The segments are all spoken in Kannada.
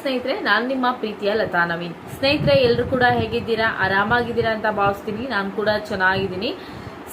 ಸ್ನೇಹಿತರೆ, ನಾನು ನಿಮ್ಮ ಪ್ರೀತಿಯ ಲತಾ ನವೀನ್. ಸ್ನೇಹಿತರೆ ಎಲ್ಲರೂ ಕೂಡ ಹೇಗಿದ್ದೀರಾ? ಆರಾಮಾಗಿದ್ದೀರಾ ಅಂತ ಭಾವಿಸ್ತೀನಿ. ನಾನು ಕೂಡ ಚೆನ್ನಾಗಿದ್ದೀನಿ.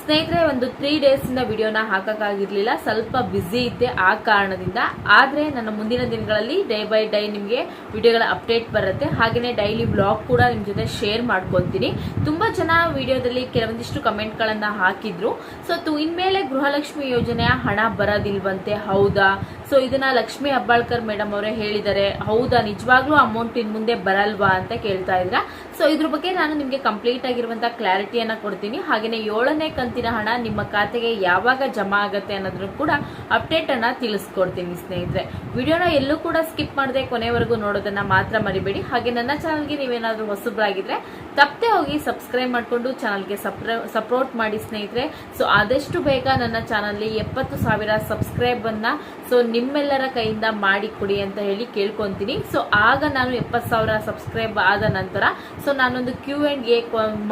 ಸ್ನೇಹಿತರೆ, ಒಂದು ತ್ರೀ ಡೇಸಿಂದ ವಿಡಿಯೋನ ಹಾಕೋಕ್ಕಾಗಿರಲಿಲ್ಲ. ಸ್ವಲ್ಪ ಬ್ಯುಸಿ ಇದ್ದೆ ಆ ಕಾರಣದಿಂದ. ಆದರೆ, ನನ್ನ ಮುಂದಿನ ದಿನಗಳಲ್ಲಿ ಡೇ ಬೈ ಡೇ ನಿಮಗೆ ವಿಡಿಯೋಗಳ ಅಪ್ಡೇಟ್ ಬರುತ್ತೆ. ಹಾಗೆಯೇ ಡೈಲಿ ಬ್ಲಾಗ್ ಕೂಡ ನಿಮ್ಮ ಜೊತೆ ಶೇರ್ ಮಾಡ್ಕೊತೀನಿ ತುಂಬ ಜನ ವಿಡಿಯೋದಲ್ಲಿ ಕೆಲವೊಂದಿಷ್ಟು ಕಮೆಂಟ್ಗಳನ್ನು ಹಾಕಿದ್ರು. ಸೊ ತು, ಇನ್ಮೇಲೆ ಗೃಹಲಕ್ಷ್ಮಿ ಯೋಜನೆಯ ಹಣ ಬರೋದಿಲ್ವಂತೆ? ಹೌದಾ? ಸೊ ಇದನ್ನ ಲಕ್ಷ್ಮಿ ಹೆಬ್ಬಾಳ್ಕರ್ ಮೇಡಮ್ ಅವರೇ ಹೇಳಿದ್ದಾರೆ. ಹೌದಾ, ನಿಜವಾಗ್ಲೂ ಅಮೌಂಟ್ ಇನ್ ಮುಂದೆ ಬರಲ್ವಾ ಅಂತ ಕೇಳ್ತಾ ಇದ್ರ. ಸೊ ಇದ್ರ ಬಗ್ಗೆ ನಾನು ನಿಮಗೆ ಕಂಪ್ಲೀಟ್ ಆಗಿರುವಂತ ಕ್ಲಾರಿಟಿಯನ್ನ ಕೊಡ್ತೀನಿ. ಹಾಗೆಯೇ ಏಳನೇ ಕಂತಿನ ಹಣ ನಿಮ್ಮ ಖಾತೆಗೆ ಯಾವಾಗ ಜಮಾ ಆಗುತ್ತೆ ಅನ್ನೋದ್ರ ಕೂಡ ಅಪ್ಡೇಟ್ ಅನ್ನ ತಿಳಿಸ್ಕೊಡ್ತೀನಿ ಸ್ನೇಹಿತರೆ. ವಿಡಿಯೋನ ಎಲ್ಲೂ ಕೂಡ ಸ್ಕಿಪ್ ಮಾಡದೆ ಕೊನೆವರೆಗೂ ನೋಡೋದನ್ನ ಮಾತ್ರ ಮರಿಬೇಡಿ. ಹಾಗೆ ನನ್ನ ಚಾನಲ್ಗೆ ನೀವೇನಾದ್ರೂ ಹೊಸಬ್ರಾಗಿದ್ರೆ ತಪ್ಪದೆ ಹೋಗಿ ಸಬ್ಸ್ಕ್ರೈಬ್ ಮಾಡಿಕೊಂಡು ಚಾನಲ್ಗೆ ಸಪೋರ್ಟ್ ಮಾಡಿ ಸ್ನೇಹಿತರೆ. ಸೊ ಆದಷ್ಟು ಬೇಗ ನನ್ನ ಚಾನಲ್ಲಿ ಎಪ್ಪತ್ತು ಸಾವಿರ ಸಬ್ಸ್ಕ್ರೈಬ್ ಅನ್ನ ಸೊ ನಿಮ್ಮೆಲ್ಲರ ಕೈಯಿಂದ ಮಾಡಿ ಕೊಡಿ ಅಂತ ಹೇಳಿ ಕೇಳ್ಕೊಂತೀನಿ. ಸೊ ಆಗ ನಾನು ಎಪ್ಪತ್ತು ಸಾವಿರ ಸಬ್ಸ್ಕ್ರೈಬ್ ಆದ ನಂತರ ಸೊ ನಾನೊಂದು ಕ್ಯೂ ಆ್ಯಂಡ್ ಎ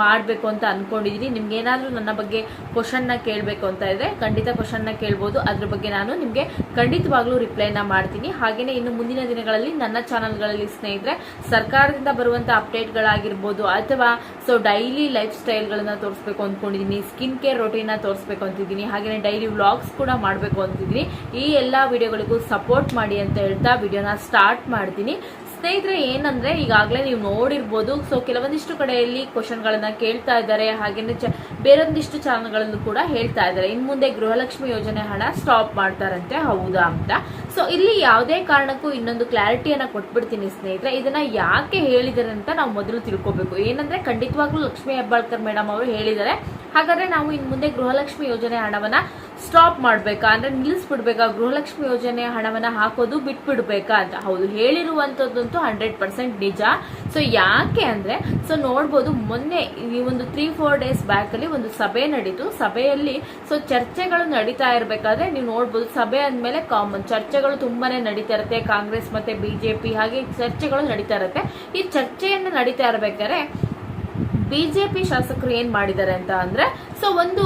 ಮಾಡಬೇಕು ಅಂತ ಅಂದ್ಕೊಂಡಿದ್ದೀನಿ ನಿಮ್ಗೆ ಏನಾದರೂ ನನ್ನ ಬಗ್ಗೆ ಕ್ವಶನ್ನ ಕೇಳಬೇಕು ಅಂತ ಇದ್ರೆ ಖಂಡಿತ ಕ್ವಶನ್ನ ಕೇಳ್ಬೋದು. ಅದ್ರ ಬಗ್ಗೆ ನಾನು ನಿಮಗೆ ಖಂಡಿತವಾಗ್ಲೂ ರಿಪ್ಲೈನ ಮಾಡ್ತೀನಿ. ಹಾಗೆಯೇ ಇನ್ನು ಮುಂದಿನ ದಿನಗಳಲ್ಲಿ ನನ್ನ ಚಾನಲ್ಗಳಲ್ಲಿ ಸ್ನೇಹಿತರೆ, ಸರ್ಕಾರದಿಂದ ಬರುವಂಥ ಅಪ್ಡೇಟ್ಗಳಾಗಿರ್ಬೋದು ಅಥವಾ ಸೊ ಡೈಲಿ ಲೈಫ್ ಸ್ಟೈಲ್ಗಳನ್ನು ತೋರಿಸ್ಬೇಕು ಅಂದ್ಕೊಂಡಿದ್ದೀನಿ ಸ್ಕಿನ್ ಕೇರ್ ರೊಟೀನ ತೋರಿಸ್ಬೇಕು ಅಂತಿದ್ದೀನಿ. ಹಾಗೆಯೇ ಡೈಲಿ ವ್ಲಾಗ್ಸ್ ಕೂಡ ಮಾಡಬೇಕು ಅಂತಿದ್ದೀನಿ. ಈ ಎಲ್ಲ ವಿಡಿಯೋಗಳಿಗೂ ಸಪೋರ್ಟ್ ಮಾಡಿ ಅಂತ ಹೇಳ್ತಾ ವಿಡಿಯೋನ ಸ್ಟಾರ್ಟ್ ಮಾಡ್ತೀನಿ. ಸ್ನೇಹಿತರೆ, ಏನಂದ್ರೆ ಈಗಾಗಲೇ ನೀವು ನೋಡಿರ್ಬೋದು ಸೊ ಕೆಲವೊಂದಿಷ್ಟು ಕಡೆಯಲ್ಲಿ ಕ್ವಶನ್ಗಳನ್ನ ಕೇಳ್ತಾ ಇದ್ದಾರೆ, ಹಾಗೇನೆ ಚ, ಬೇರೊಂದಿಷ್ಟು ಚಾನಲ್ಗಳಲ್ಲೂ ಕೂಡ ಹೇಳ್ತಾ ಇದ್ದಾರೆ. ಇನ್ನು ಮುಂದೆ ಗೃಹಲಕ್ಷ್ಮಿ ಯೋಜನೆ ಹಣ ಸ್ಟಾಪ್ ಮಾಡ್ತಾರಂತೆ, ಹೌದಾ ಅಂತ. ಸೊ ಇಲ್ಲಿ ಯಾವುದೇ ಕಾರಣಕ್ಕೂ ಇನ್ನೊಂದು ಕ್ಲಾರಿಟಿಯನ್ನ ಕೊಟ್ಬಿಡ್ತೀನಿ ಸ್ನೇಹಿತರೆ. ಇದನ್ನ ಯಾಕೆ ಹೇಳಿದ್ದಾರೆ ಅಂತ ನಾವು ಮೊದಲು ತಿಳ್ಕೊಬೇಕು. ಏನಂದ್ರೆ, ಖಂಡಿತವಾಗ್ಲೂ ಲಕ್ಷ್ಮೀ ಹೆಬ್ಬಾಳ್ಕರ್ ಮೇಡಮ್ ಅವರು ಹೇಳಿದ್ದಾರೆ. ಹಾಗಾದ್ರೆ ನಾವು ಇನ್ನು ಮುಂದೆ ಗೃಹಲಕ್ಷ್ಮಿ ಯೋಜನೆ ಹಣವನ್ನ ಸ್ಟಾಪ್ ಮಾಡ್ಬೇಕಾ ಅಂದ್ರೆ ನಿಲ್ಲಿಸ್ಬಿಡ್ಬೇಕಾ? ಗೃಹಲಕ್ಷ್ಮಿ ಯೋಜನೆ ಹಣವನ್ನ ಹಾಕೋದು ಬಿಟ್ಬಿಡ್ಬೇಕಾ ಅಂತ. ಹೌದು, ಹೇಳಿರುವಂತದ್ದಂತೂ ಹಂಡ್ರೆಡ್ ಪರ್ಸೆಂಟ್ ನಿಜ. ಸೊ ಯಾಕೆ ಅಂದ್ರೆ ಸೊ ನೋಡ್ಬೋದು ಮೊನ್ನೆ ಈ ಒಂದು ತ್ರೀ ಫೋರ್ ಡೇಸ್ ಬ್ಯಾಕ್ ಅಲ್ಲಿ ಒಂದು ಸಭೆ ನಡೀತು. ಸಭೆಯಲ್ಲಿ ಸೊ ಚರ್ಚೆಗಳು ನಡೀತಾ ಇರಬೇಕಾದ್ರೆ ನೀವು ನೋಡ್ಬೋದು ಸಭೆ ಅಂದ್ಮೇಲೆ ಕಾಮನ್ ಚರ್ಚೆಗಳು ತುಂಬಾನೇ ನಡೀತಾ ಇರುತ್ತೆ. ಕಾಂಗ್ರೆಸ್ ಮತ್ತೆ ಬಿಜೆಪಿ ಹಾಗೆ ಚರ್ಚೆಗಳು ನಡೀತಾ ಇರುತ್ತೆ. ಈ ಚರ್ಚೆಯನ್ನು ನಡೀತಾ ಇರಬೇಕಾದ್ರೆ, ಬಿಜೆಪಿ ಶಾಸಕರು ಏನ್ ಮಾಡಿದ್ದಾರೆ ಅಂತ ಅಂದ್ರೆ ಸೊ ಒಂದು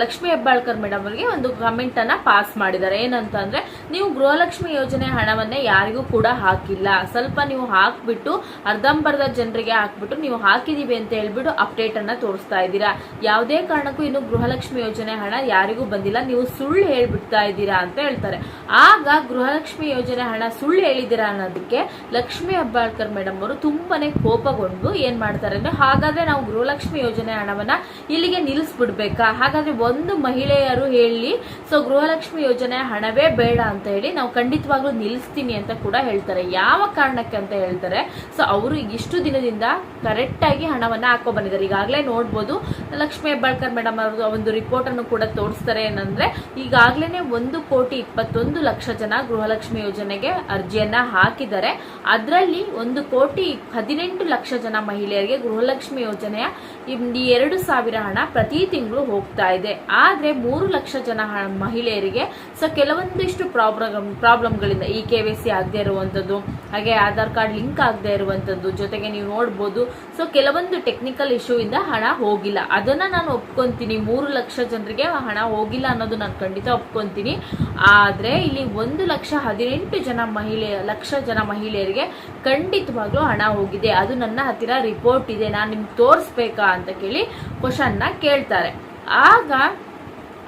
ಲಕ್ಷ್ಮಿ ಹೆಬ್ಬಾಳ್ಕರ್ ಮೇಡಮ್ ಅವರಿಗೆ ಒಂದು ಕಮೆಂಟ್ ಅನ್ನ ಪಾಸ್ ಮಾಡಿದ್ದಾರೆ. ಏನಂತ ಅಂದ್ರೆ ನೀವು ಗೃಹಲಕ್ಷ್ಮಿ ಯೋಜನೆ ಹಣವನ್ನೇ ಯಾರಿಗೂ ಕೂಡ ಹಾಕಿಲ್ಲ. ಸ್ವಲ್ಪ ನೀವು ಹಾಕ್ಬಿಟ್ಟು, ಅರ್ಧಂಬರ್ಧ ಜನರಿಗೆ ಹಾಕ್ಬಿಟ್ಟು ನೀವು ಹಾಕಿದೀವಿ ಅಂತ ಹೇಳ್ಬಿಟ್ಟು ಅಪ್ಡೇಟ್ ಅನ್ನ ತೋರಿಸ್ತಾ ಇದ್ದೀರಾ. ಯಾವುದೇ ಕಾರಣಕ್ಕೂ ಇನ್ನು ಗೃಹಲಕ್ಷ್ಮಿ ಯೋಜನೆ ಹಣ ಯಾರಿಗೂ ಬಂದಿಲ್ಲ. ನೀವು ಸುಳ್ಳು ಹೇಳ್ಬಿಡ್ತಾ ಇದ್ದೀರಾ ಅಂತ ಹೇಳ್ತಾರೆ. ಆಗ ಗೃಹಲಕ್ಷ್ಮಿ ಯೋಜನೆ ಹಣ ಸುಳ್ಳು ಹೇಳಿದ್ದೀರಾ ಅನ್ನೋದಕ್ಕೆ ಲಕ್ಷ್ಮಿ ಹೆಬ್ಬಾಳ್ಕರ್ ಮೇಡಮ್ ಅವರು ತುಂಬಾನೇ ಕೋಪಗೊಂಡು ಏನ್ ಮಾಡ್ತಾರೆ ಅಂದ್ರೆ, ಹಾಗಾದ್ರೆ ನಾವು ಗೃಹಲಕ್ಷ್ಮಿ ಯೋಜನೆ ಹಣವನ್ನ ಇಲ್ಲಿಗೆ ನಿಲ್ಲಿಸ್ಬಿಡ್ಬೇಕಾ ಹಾಗಾದ್ರೆ ಒಂದು ಮಹಿಳೆಯರು ಹೇಳಿ, ಸೊ ಗೃಹಲಕ್ಷ್ಮಿ ಯೋಜನೆ ಹಣವೇ ಬೇಡ ಅಂತ ಹೇಳಿ ನಾವು ಖಂಡಿತವಾಗ್ಲೂ ನಿಲ್ಲಿಸ್ತೀನಿ ಅಂತ ಕೂಡ ಹೇಳ್ತಾರೆ. ಯಾವ ಕಾರಣಕ್ಕೆ ಅಂತ ಹೇಳ್ತಾರೆ, ಸೊ ಅವರು ಇಷ್ಟು ದಿನದಿಂದ ಕರೆಕ್ಟ್ ಆಗಿ ಹಣವನ್ನ ಹಾಕೋ ಬಂದಿದ್ದಾರೆ. ಈಗಾಗಲೇ ನೋಡ್ಬೋದು, ಲಕ್ಷ್ಮೀ ಹೆಬ್ಬಾಳ್ಕರ್ ಮೇಡಮ್ ಅವ್ರದ್ದು ಒಂದು ರಿಪೋರ್ಟ್ ಅನ್ನು ಕೂಡ ತೋರಿಸ್ತಾರೆ ಏನಂದ್ರೆ ಈಗಾಗಲೇ ಒಂದು ಕೋಟಿ ಇಪ್ಪತ್ತೊಂದು ಲಕ್ಷ ಜನ ಗೃಹಲಕ್ಷ್ಮಿ ಯೋಜನೆಗೆ ಅರ್ಜಿಯನ್ನ ಹಾಕಿದ್ದಾರೆ. ಅದರಲ್ಲಿ ಒಂದು ಕೋಟಿ ಹದಿನೆಂಟು ಲಕ್ಷ ಜನ ಮಹಿಳೆಯರಿಗೆ ಗೃಹಲಕ್ಷ್ಮಿ ಯೋಜನೆಯ ಎರಡು ಸಾವಿರ ಹಣ ಪ್ರತಿ ತಿಂಗಳು ಹೋಗ್ತಾ ಇದೆ. ಆದರೆ ಮೂರು ಲಕ್ಷ ಜನ ಮಹಿಳೆಯರಿಗೆ ಸೊ ಕೆಲವೊಂದಿಷ್ಟು ಪ್ರಾಬ್ಲಮ್, ಪ್ರಾಬ್ಲಮ್ಗಳಿಂದ ಈ ಕೆ ವಿ ಸಿ ಆಗದೆ ಇರುವಂಥದ್ದು ಹಾಗೆ ಆಧಾರ್ ಕಾರ್ಡ್ ಲಿಂಕ್ ಆಗದೆ ಇರುವಂಥದ್ದು ಜೊತೆಗೆ ನೀವು ನೋಡ್ಬೋದು. ಸೊ ಕೆಲವೊಂದು ಟೆಕ್ನಿಕಲ್ ಇಶ್ಯೂ ಇಂದ ಹಣ ಹೋಗಿಲ್ಲ. ಅದನ್ನ ನಾನು ಒಪ್ಕೊಂತೀನಿ. ಮೂರು ಲಕ್ಷ ಜನರಿಗೆ ಹಣ ಹೋಗಿಲ್ಲ ಅನ್ನೋದು ನಾನು ಖಂಡಿತ ಒಪ್ಕೊಂತೀನಿ. ಆದ್ರೆ ಇಲ್ಲಿ ಒಂದು ಲಕ್ಷ ಹದಿನೆಂಟು ಜನ ಮಹಿಳೆ, ಲಕ್ಷ ಜನ ಮಹಿಳೆಯರಿಗೆ ಖಂಡಿತವಾಗ್ಲೂ ಹಣ ಹೋಗಿದೆ. ಅದು ನನ್ನ ಹತ್ತಿರ ರಿಪೋರ್ಟ್ ಇದೆ. ನಾನು ನಿಮ್ಗೆ ತೋರಿಸ್ಬೇಕಾ ಅಂತ ಕೇಳಿ ಕ್ವಶನ್ನ ಕೇಳ್ತಾರೆ. ಆಗ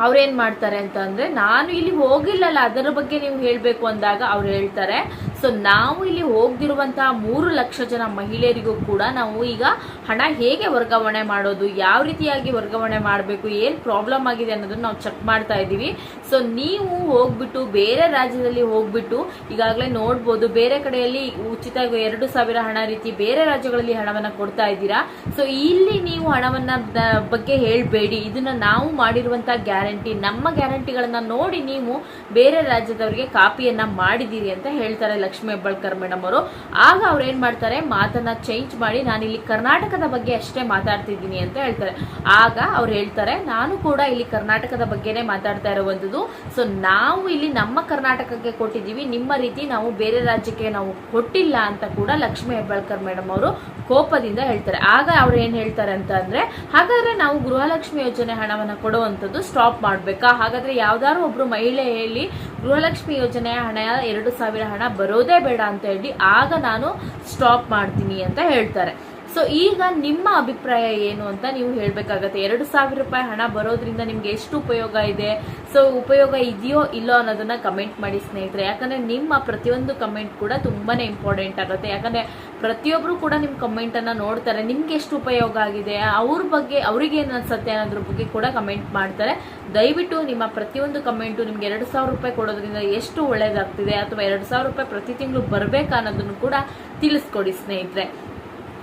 ಅವ್ರೇನು ಮಾಡ್ತಾರೆ ಅಂತ ಅಂದ್ರೆ ನಾನು ಇಲ್ಲಿ ಹೋಗಿಲ್ಲಲ್ಲ, ಅದರ ಬಗ್ಗೆ ನೀವು ಹೇಳಬೇಕು ಅಂದಾಗ ಅವ್ರು ಹೇಳ್ತಾರೆ ಸೊ ನಾವು ಇಲ್ಲಿ ಹೋಗ್ದಿರುವಂತಹ ಮೂರು ಲಕ್ಷ ಜನ ಮಹಿಳೆಯರಿಗೂ ಕೂಡ ನಾವು ಈಗ ಹಣ ಹೇಗೆ ವರ್ಗಾವಣೆ ಮಾಡೋದು, ಯಾವ ರೀತಿಯಾಗಿ ವರ್ಗಾವಣೆ ಮಾಡಬೇಕು, ಏನ್ ಪ್ರಾಬ್ಲಮ್ ಆಗಿದೆ ಅನ್ನೋದನ್ನ ನಾವು ಚೆಕ್ ಮಾಡ್ತಾ ಇದ್ದೀವಿ. ಸೊ ನೀವು ಹೋಗ್ಬಿಟ್ಟು ಬೇರೆ ರಾಜ್ಯದಲ್ಲಿ ಹೋಗ್ಬಿಟ್ಟು ಈಗಾಗಲೇ ನೋಡ್ಬೋದು, ಬೇರೆ ಕಡೆಯಲ್ಲಿ ಉಚಿತ ಎರಡು ಸಾವಿರ ಹಣ ರೀತಿ ಬೇರೆ ರಾಜ್ಯಗಳಲ್ಲಿ ಹಣವನ್ನ ಕೊಡ್ತಾ ಇದ್ದೀರಾ? ಸೊ ಇಲ್ಲಿ ನೀವು ಹಣವನ್ನ ಬಗ್ಗೆ ಹೇಳ್ಬೇಡಿ. ಇದನ್ನ ನಾವು ಮಾಡಿರುವಂತಹ ಗ್ಯಾರಂಟಿ, ನಮ್ಮ ಗ್ಯಾರಂಟಿಗಳನ್ನ ನೋಡಿ ನೀವು ಬೇರೆ ರಾಜ್ಯದವರಿಗೆ ಕಾಪಿಯನ್ನ ಮಾಡಿದ್ದೀರಿ ಅಂತ ಹೇಳ್ತಾರೆ ಲಕ್ಷ್ಮೀ ಹೆಬ್ಬಾಳ್ಕರ್ ಮೇಡಮ್ ಅವರು. ಆಗ ಅವ್ರು ಏನ್ ಮಾಡ್ತಾರೆ, ಮಾತನ್ನ ಚೇಂಜ್ ಮಾಡಿ ನಾನು ಇಲ್ಲಿ ಕರ್ನಾಟಕದ ಬಗ್ಗೆ ಅಷ್ಟೇ ಮಾತಾಡ್ತಿದ್ದೀನಿ ಅಂತ ಹೇಳ್ತಾರೆ. ಆಗ ಅವ್ರು ಹೇಳ್ತಾರೆ, ನಾನು ಕೂಡ ಇಲ್ಲಿ ಕರ್ನಾಟಕದ ಬಗ್ಗೆನೇ ಮಾತಾಡ್ತಾ ಇರುವಂತದ್ದು. ಸೊ ನಾವು ಇಲ್ಲಿ ನಮ್ಮ ಕರ್ನಾಟಕಕ್ಕೆ ಕೊಟ್ಟಿದ್ದೀವಿ. ನಿಮ್ಮ ರೀತಿ ನಾವು ಬೇರೆ ರಾಜ್ಯಕ್ಕೆ ನಾವು ಕೊಟ್ಟಿಲ್ಲ ಅಂತ ಕೂಡ ಲಕ್ಷ್ಮೀ ಹೆಬ್ಬಾಳ್ಕರ್ ಮೇಡಮ್ ಅವರು ಕೋಪದಿಂದ ಹೇಳ್ತಾರೆ. ಆಗ ಅವ್ರು ಏನ್ ಹೇಳ್ತಾರೆ ಅಂತ ಅಂದ್ರೆ, ಹಾಗಾದ್ರೆ ನಾವು ಗೃಹಲಕ್ಷ್ಮಿ ಯೋಜನೆ ಹಣವನ್ನ ಕೊಡುವಂಥದ್ದು ಸ್ಟಾಪ್ ಮಾಡ್ಬೇಕಾ? ಹಾಗಾದ್ರೆ ಯಾವ್ದಾದ್ರು ಒಬ್ರು ಮಹಿಳೆ ಹೇಳಿ ಗೃಹಲಕ್ಷ್ಮಿ ಯೋಜನೆಯ ಹಣ, ಎರಡು ಸಾವಿರ ಹಣ ಬರೋದೇ ಬೇಡ ಅಂತ ಹೇಳಿ, ಆಗ ನಾನು ಸ್ಟಾಪ್ ಮಾಡ್ತೀನಿ ಅಂತ ಹೇಳ್ತಾರೆ. ಸೊ ಈಗ ನಿಮ್ಮ ಅಭಿಪ್ರಾಯ ಏನು ಅಂತ ನೀವು ಹೇಳಬೇಕಾಗತ್ತೆ. ಎರಡು ಸಾವಿರ ರೂಪಾಯಿ ಹಣ ಬರೋದ್ರಿಂದ ನಿಮ್ಗೆ ಎಷ್ಟು ಉಪಯೋಗ ಇದೆ? ಸೊ ಉಪಯೋಗ ಇದೆಯೋ ಇಲ್ಲೋ ಅನ್ನೋದನ್ನ ಕಮೆಂಟ್ ಮಾಡಿ ಸ್ನೇಹಿತರೆ. ಯಾಕಂದ್ರೆ ನಿಮ್ಮ ಪ್ರತಿಯೊಂದು ಕಮೆಂಟ್ ಕೂಡ ತುಂಬಾನೇ ಇಂಪಾರ್ಟೆಂಟ್ ಆಗುತ್ತೆ. ಯಾಕಂದ್ರೆ ಪ್ರತಿಯೊಬ್ರು ಕೂಡ ನಿಮ್ಮ ಕಮೆಂಟ್ ಅನ್ನ ನೋಡ್ತಾರೆ. ನಿಮ್ಗೆ ಎಷ್ಟು ಉಪಯೋಗ ಆಗಿದೆ? ಅವ್ರ ಬಗ್ಗೆ ಅವ್ರಿಗೆ ಏನು ಅನ್ಸುತ್ತೆ ಅನ್ನೋದ್ರ ಬಗ್ಗೆ ಕೂಡ ಕಮೆಂಟ್ ಮಾಡ್ತಾರೆ. ದಯವಿಟ್ಟು ನಿಮ್ಮ ಪ್ರತಿಯೊಂದು ಕಮೆಂಟು ನಿಮ್ಗೆ ಎರಡು ಸಾವಿರ ರೂಪಾಯಿ ಕೊಡೋದ್ರಿಂದ ಎಷ್ಟು ಒಳ್ಳೇದಾಗ್ತಿದೆ? ಅಥವಾ ಎರಡು ಸಾವಿರ ರೂಪಾಯಿ ಪ್ರತಿ ತಿಂಗಳು ಬರಬೇಕಾ ಅನ್ನೋದನ್ನು ಕೂಡ ತಿಳಿಸ್ಕೊಡಿ ಸ್ನೇಹಿತರೆ.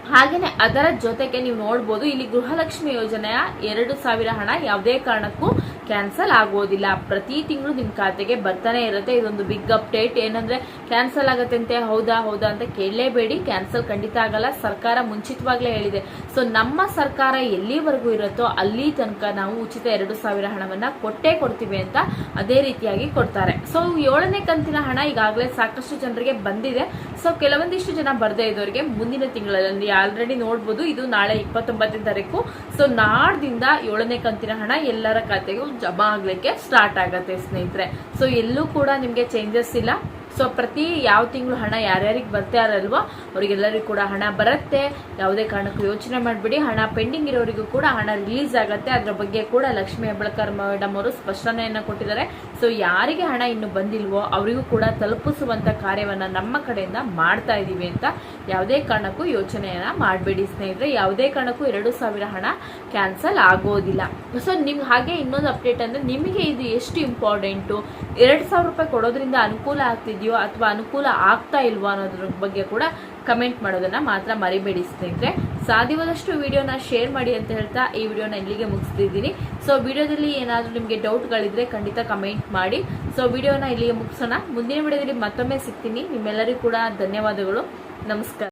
ಹಾಗೇನೆ ಅದರ ಜೊತೆಗೆ ನೀವು ನೋಡ್ಬೋದು ಇಲ್ಲಿ ಗೃಹಲಕ್ಷ್ಮಿ ಯೋಜನೆಯ ಎರಡು ಸಾವಿರ ಹಣ ಯಾವುದೇ ಕಾರಣಕ್ಕೂ ಕ್ಯಾನ್ಸಲ್ ಆಗೋದಿಲ್ಲ. ಪ್ರತಿ ತಿಂಗಳು ನಿಮ್ಮ ಖಾತೆಗೆ ಬರ್ತಾನೆ ಇರುತ್ತೆ. ಇದೊಂದು ಬಿಗ್ ಅಪ್ಡೇಟ್ ಏನಂದ್ರೆ ಕ್ಯಾನ್ಸಲ್ ಆಗತ್ತೆ ಅಂತೆ ಹೌದಾ ಹೌದಾ ಅಂತ ಕೇಳಲೇಬೇಡಿ. ಕ್ಯಾನ್ಸಲ್ ಖಂಡಿತ ಆಗಲ್ಲ. ಸರ್ಕಾರ ಮುಂಚಿತವಾಗ್ಲೇ ಹೇಳಿದೆ. ಸೊ ನಮ್ಮ ಸರ್ಕಾರ ಎಲ್ಲಿವರೆಗೂ ಇರುತ್ತೋ ಅಲ್ಲಿ ತನಕ ನಾವು ಉಚಿತ ಎರಡು ಸಾವಿರ ಹಣವನ್ನ ಕೊಟ್ಟೇ ಕೊಡ್ತೀವಿ ಅಂತ ಅದೇ ರೀತಿಯಾಗಿ ಕೊಡ್ತಾರೆ. ಸೊ ಏಳನೇ ಕಂತಿನ ಹಣ ಈಗಾಗಲೇ ಸಾಕಷ್ಟು ಜನರಿಗೆ ಬಂದಿದೆ. ಸೊ ಕೆಲವೊಂದಿಷ್ಟು ಜನ ಬರ್ದೇ ಇದ್ದವರಿಗೆ ಮುಂದಿನ ತಿಂಗಳಲ್ಲಿ ಆಲ್ರೆಡಿ ನೋಡ್ಬೋದು. ಇದು ನಾಳೆ ಇಪ್ಪತ್ತೊಂಬತ್ತನೇ ತಾರೀಕು. ಸೊ ನಾಡ್ದಿಂದ ಏಳನೇ ಕಂತಿನ ಹಣ ಎಲ್ಲರ ಖಾತೆಗೂ ಜಮಾ ಆಗ್ಲಿಕ್ಕೆ ಸ್ಟಾರ್ಟ್ ಆಗತ್ತೆ ಸ್ನೇಹಿತರೆ. ಸೊ ಎಲ್ಲೂ ಕೂಡ ನಿಮ್ಗೆ ಚೇಂಜಸ್ ಇಲ್ಲ. ಸೊ ಪ್ರತಿ ಯಾವ ತಿಂಗಳು ಹಣ ಯಾರ್ಯಾರಿಗೆ ಬರ್ತಾರಲ್ವೋ ಅವರಿಗೆಲ್ಲರಿಗೂ ಕೂಡ ಹಣ ಬರುತ್ತೆ. ಯಾವುದೇ ಕಾರಣಕ್ಕೂ ಯೋಚನೆ ಮಾಡಬೇಡಿ. ಹಣ ಪೆಂಡಿಂಗ್ ಇರೋರಿಗೂ ಕೂಡ ಹಣ ರಿಲೀಸ್ ಆಗುತ್ತೆ. ಅದರ ಬಗ್ಗೆ ಕೂಡ ಲಕ್ಷ್ಮೀ ಹೆಬ್ಬಳಕರ್ ಮೇಡಮ್ ಅವರು ಸ್ಪಷ್ಟನೆಯನ್ನು ಕೊಟ್ಟಿದ್ದಾರೆ. ಸೊ ಯಾರಿಗೆ ಹಣ ಇನ್ನು ಬಂದಿಲ್ವೋ ಅವರಿಗೂ ಕೂಡ ತಲುಪಿಸುವಂಥ ಕಾರ್ಯವನ್ನು ನಮ್ಮ ಕಡೆಯಿಂದ ಮಾಡ್ತಾ ಇದ್ದೀವಿ ಅಂತ ಯಾವುದೇ ಕಾರಣಕ್ಕೂ ಯೋಚನೆಯನ್ನು ಮಾಡಬೇಡಿ ಸ್ನೇಹಿತರೆ. ಯಾವುದೇ ಕಾರಣಕ್ಕೂ ಎರಡು ಸಾವಿರ ಹಣ ಕ್ಯಾನ್ಸಲ್ ಆಗೋದಿಲ್ಲ. ಸೊ ನಿಮ್ಗೆ ಹಾಗೆ ಇನ್ನೊಂದು ಅಪ್ಡೇಟ್ ಅಂದರೆ ನಿಮಗೆ ಇದು ಎಷ್ಟು ಇಂಪಾರ್ಟೆಂಟು ಎರಡು ಸಾವಿರ ರೂಪಾಯಿ ಕೊಡೋದ್ರಿಂದ ಅನುಕೂಲ ಆಗ್ತಿದೆಯೋ? ಅಥವಾ ಅನುಕೂಲ ಆಗ್ತಾ ಇಲ್ವೋ ಅನ್ನೋದ್ರ ಬಗ್ಗೆ ಕೂಡ ಕಮೆಂಟ್ ಮಾಡೋದನ್ನ ಮಾತ್ರ ಮರಿಬೇಡಿ ಸ್ನೇಹಿತರೆ. ಸಾಧ್ಯವಾದಷ್ಟು ವಿಡಿಯೋನ ಶೇರ್ ಮಾಡಿ ಅಂತ ಹೇಳ್ತಾ ಈ ವಿಡಿಯೋನ ಇಲ್ಲಿಗೆ ಮುಗಿಸ್ತಿದ್ದೀನಿ. ಸೊ ವಿಡಿಯೋದಲ್ಲಿ ಏನಾದರೂ ನಿಮಗೆ ಡೌಟ್ಗಳಿದ್ರೆ ಖಂಡಿತ ಕಮೆಂಟ್ ಮಾಡಿ. ಸೊ ವಿಡಿಯೋನ ಇಲ್ಲಿಗೆ ಮುಗಿಸೋಣ. ಮುಂದಿನ ವಿಡಿಯೋದಲ್ಲಿ ಮತ್ತೊಮ್ಮೆ ಸಿಗ್ತೀನಿ. ನಿಮ್ಮೆಲ್ಲರಿಗೂ ಕೂಡ ಧನ್ಯವಾದಗಳು. ನಮಸ್ಕಾರ.